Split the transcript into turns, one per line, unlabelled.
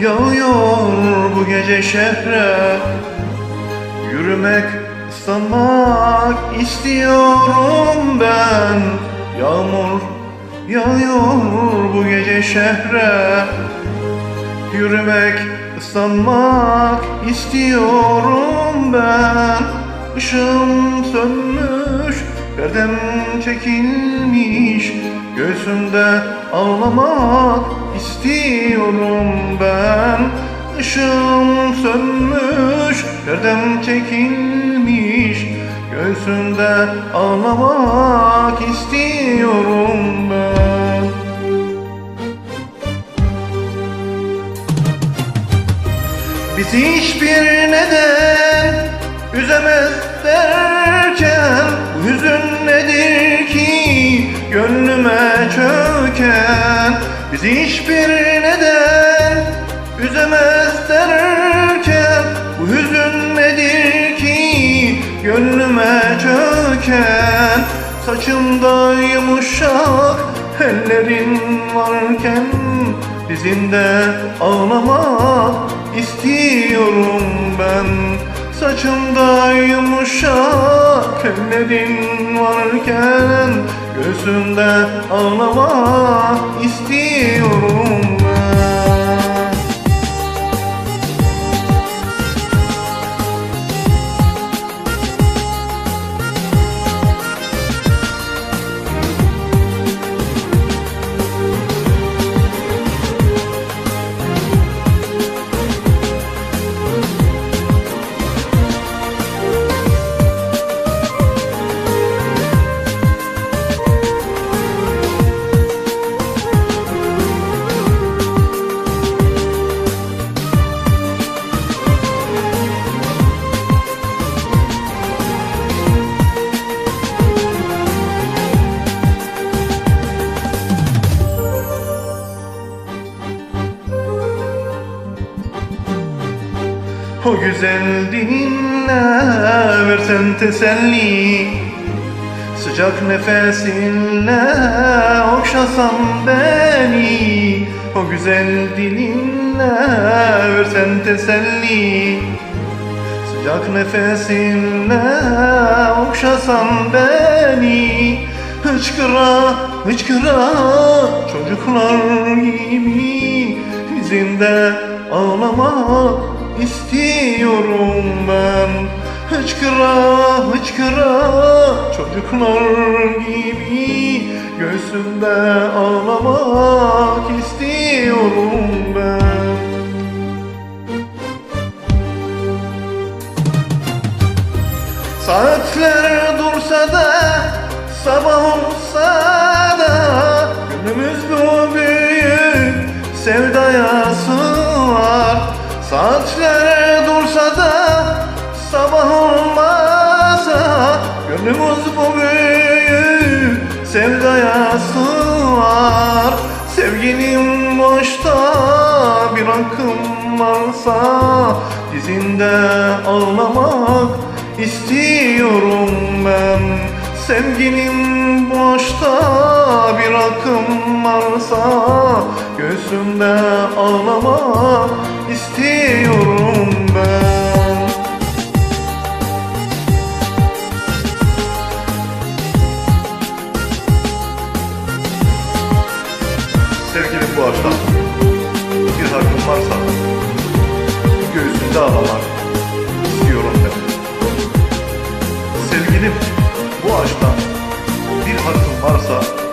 yağıyor bu gece şehre. Yürümek, ıslanmak istiyorum ben. Yağmur yağıyor bu gece şehre. Yürümek, ıslanmak istiyorum ben. Işığım sönmüş, perdem çekilmiş Göğsümde ağlamak istiyorum ben. Işığım sönmüş, perdem çekilmiş Göğsümde ağlamak istiyorum ben. Bizi hiçbir neden üzemez nedir ki gönlüme çöken Bizi hiçbir neden üzemez derken Bu hüzün nedir ki? Gönlüme çöken Saçımda yumuşak ellerin varken Dizinde ağlamak istiyorum ben Saçımda yumuşak ellerin varken Göğsümde ağlamak istiyorum O güzel dilinle versen teselli. Sıcak nefesinle okşasan beni. O güzel dilinle versen teselli. Sıcak nefesinle okşasan beni. Hıçkıra hıçkıra çocuklar gibi Dizinde ağlamak Hıçkıra hıçkıra. Çocuklar gibi Göğsümde ağlamak istiyorum ben. Saatler dursa da sabah olsa da Gönlümüz bu büyük sevdaya sığar Saatler Gönlümüz bu büyük sevdaya sığar. Sevgilim boşta bir akım varsa Dizinde ağlamak istiyorum ben. Sevgilim boşta bir akım varsa Göğsümde ağlamak istiyorum bu ağaçtan. Bir hakkım varsa göğsünde ağlamak istiyorum ben. Sevgilim bu ağaçtan bir hakkım varsa